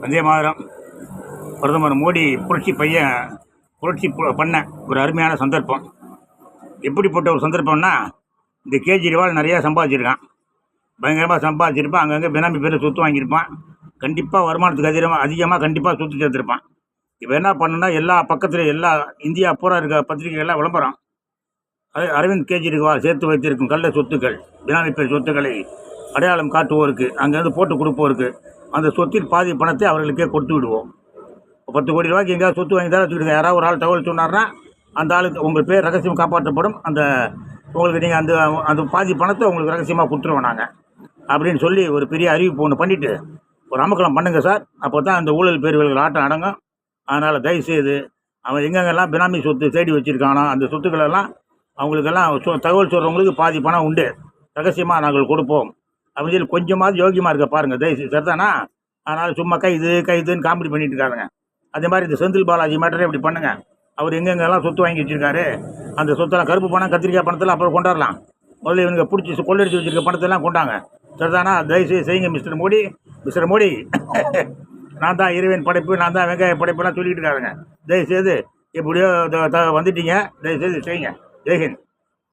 வந்தே மாதரம். பிரதமர் மோடி புரட்சி பையன் புரட்சி பண்ண ஒரு அருமையான சந்தர்ப்பம். எப்படிப்பட்ட ஒரு சந்தர்ப்பம்னா இந்த கேஜ்ரிவால் நிறையா சம்பாதிச்சிருக்கான். பயங்கரமாக சம்பாதிச்சிருப்பான். அங்கங்கே பினாமி பேரில் சொத்து வாங்கியிருப்பான். கண்டிப்பாக வருமானத்துக்கு அதிகமாக அதிகமாக கண்டிப்பாக சொத்து சேர்த்துருப்பான். இப்போ என்ன பண்ணுன்னா எல்லா பக்கத்தில் எல்லா இந்தியா பூரா இருக்க பத்திரிகைகள்லாம் விளம்பரம். அரவிந்த் கெஜ்ரிவால் சேர்த்து வைத்திருக்கும் கள்ள சொத்துக்கள் பினாமி பேர் சொத்துக்களை அடையாளம் காட்டுவோருக்கு அங்கேருந்து போட்டு கொடுப்போருக்கு அந்த சொத்தின் பாதி பணத்தை அவர்களுக்கே கொடுத்து விடுவோம். பத்து கோடி ரூபாய்க்கு எங்கேயாவது சொத்து வாங்கி தர வச்சுக்கிடுங்க யாராவது ஒரு ஆள் தகவல் சொன்னார்னா அந்த ஆளுக்கு உங்கள் பேர் ரகசியம் காப்பாற்றப்படும். அந்த உங்களுக்கு நீங்கள் அந்த அந்த பாதி பணத்தை உங்களுக்கு ரகசியமாக கொடுத்துருவோம் நாங்கள் அப்படின்னு சொல்லி ஒரு பெரிய அறிவிப்பு ஒன்று பண்ணிவிட்டு ஒரு அமக்கலம் பண்ணுங்கள் சார். அப்போ தான் அந்த ஊழல் பேர்வர்கள் ஆட்டம் அடங்கும். அதனால் தயவுசெய்து அவன் எங்கெங்கெல்லாம் பினாமி சொத்து தேடி வச்சுருக்கானோ அந்த சொத்துக்களெல்லாம் அவங்களுக்கெல்லாம் சொ தகவல் சொல்கிறவங்களுக்கு பாதி பணம் உண்டு. ரகசியமாக நாங்கள் கொடுப்போம். அப்படின்னு சொல்லி கொஞ்சமாவது யோகியமாக இருக்க பாருங்கள் தயவுசெய்து சரிதானா? அதனால் சும்மா கைது கைதுன்னு காமெடி பண்ணிட்டு இருக்காருங்க. அதே மாதிரி இந்த செந்தில் பாலாஜி மேட்டரே இப்படி பண்ணுங்க. அவர் எங்கெங்கெல்லாம் சொத்து வாங்கி வச்சிருக்காரு அந்த சொத்தெல்லாம் கருப்பு பணம் கத்திரிக்காய் பணத்தில் அப்புறம் கொண்டாடலாம். முதல்ல இவனுங்க பிடிச்சி கொள்ளடிச்சு வச்சிருக்க பணத்தெல்லாம் கொண்டாங்க. சரிதானா? தயவுசெய்து செய்யுங்க மிஸ்டர் மோடி. மிஸ்டர் மோடி நான் தான் இறைவன் படைப்பு நான் தான் வெங்காய படைப்புலாம் சொல்லிட்டு இருக்காருங்க. தயவுசெய்து எப்படியோ த- வந்துட்டீங்க. தயவுசெய்து செய்யுங்க. ஜெய்ஹிந்த்